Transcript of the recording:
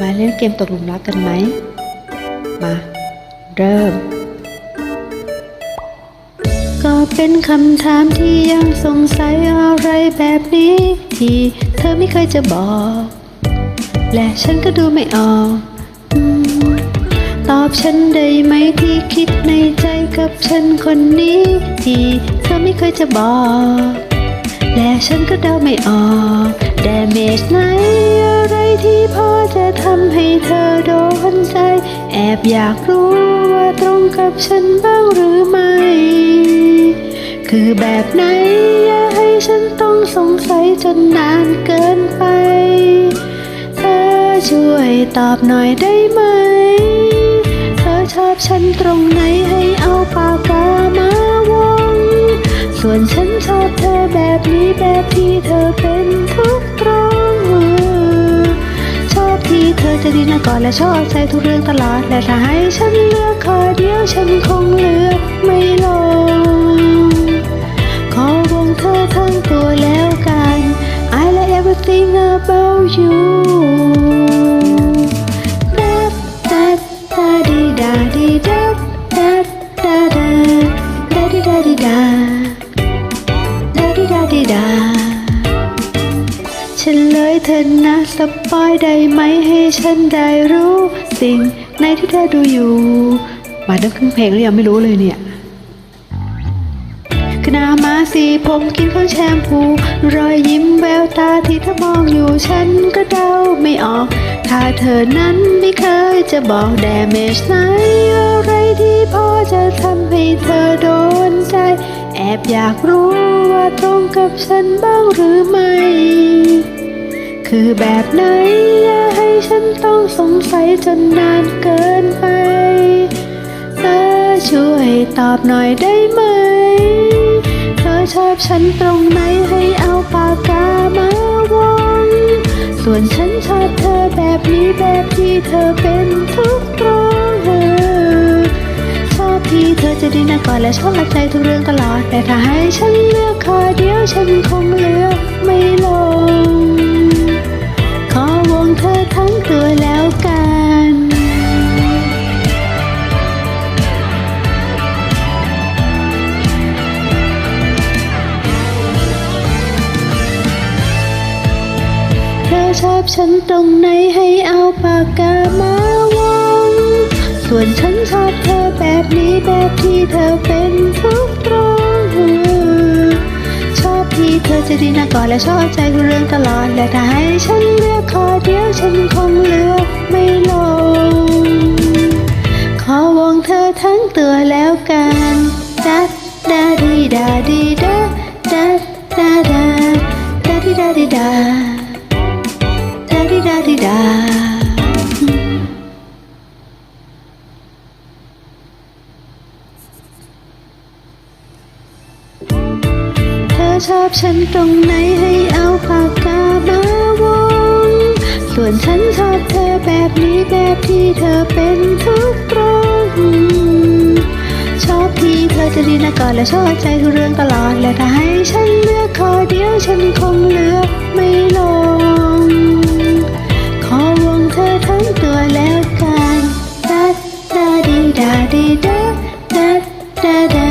มาเล่นเกมตกหลุมรักกันไหม มา เริ่ม ก็เป็นคำถามที่ยังสงสัยอะไรแบบนี้ ที่เธอไม่เคยจะบอก และฉันก็ดูไม่ออกตอบฉันได้ไหมที่คิดในใจกับฉันคนนี้ที่เธอไม่เคยจะบอก และฉันก็เดาไม่ออก ดเมจไหนอะไรที่พอจะทำให้เธอโดนใจ แอบอยากรู้ว่าตรงกับฉันบ้างหรือไม่ คือแบบไหนอย่าให้ฉันต้องสงสัยจนนานเกินไป เธอช่วยตอบหน่อยได้ไหม เธอชอบฉันตรงไหนให้เอาปากกามาวง ส่วนฉันชอบเธอแบบนี้แบบที่เธอเป็น ก่อนและชอบใจทุกเรื่องตลอด และถ้าให้ฉันเลือกขอเดียวฉันคงเลือกไม่ลง ขอวงเธอทั้งตัวแล้วกัน I like everything about you นะสปอยได้ไหมให้ฉันได้รู้ สิ่งในที่เธอดูอยู่ มาตั้งครึ่งเพลงแล้วยังไม่รู้เลยเนี่ยคณามาสีผมกินข้าวแชมพู รอยยิ้มแววตาที่เธอมองอยู่ฉันก็เดาไม่ออก ถ้าเธอนั้นไม่เคยจะบอกแดเมจไหนอะไรที่พอจะทำให้เธอโดนใจ แอบอยากรู้ว่าตรงกับฉันบ้างหรือไม่ คือแบบไหน อย่าให้ฉันต้องสงสัยจนนานเกินไป เธอช่วยตอบหน่อยได้ไหม เธอชอบฉันตรงไหนให้เอาปากกามาวง ส่วนฉันชอบเธอแบบนี้แบบที่เธอเป็นทุกตรงชอบที่เธอจะดีนะก่อนและชอบใจทุกเรื่องตลอด แต่ถ้าให้ฉันเลือกข้อเดียวฉันคงเลือกไม่ล ชอบฉันตรงไหนให้เอาปากกามาวง ส่วนฉันชอบเธอแบบนี้แบบที่เธอเป็นทุกตรง ชอบที่เธอจะดีนะก่อนและชอบใจทุกเรื่องตลอด และถ้าให้ฉันเลือกขอเดียวฉันคงเลือกไม่ลง ขอวงเธอทั้งตัวแล้วกันดัดดาดีดาดีดา ชอบฉันตรงไหนให้เอาปากกามาวง ส่วนฉันชอบเธอแบบนี้แบบที่เธอเป็นทุกตรง ชอบที่เธอจะดีนะก่อนและชอบใจทุกเรื่องตลอด และถ้าให้ฉันเลือกขอเดียวฉันคงเลือกไม่ลง ขอวงเธอทั้งตัวแล้วกันดัดดาดีดาดีดาดัดดาดาดาดีดาดาดา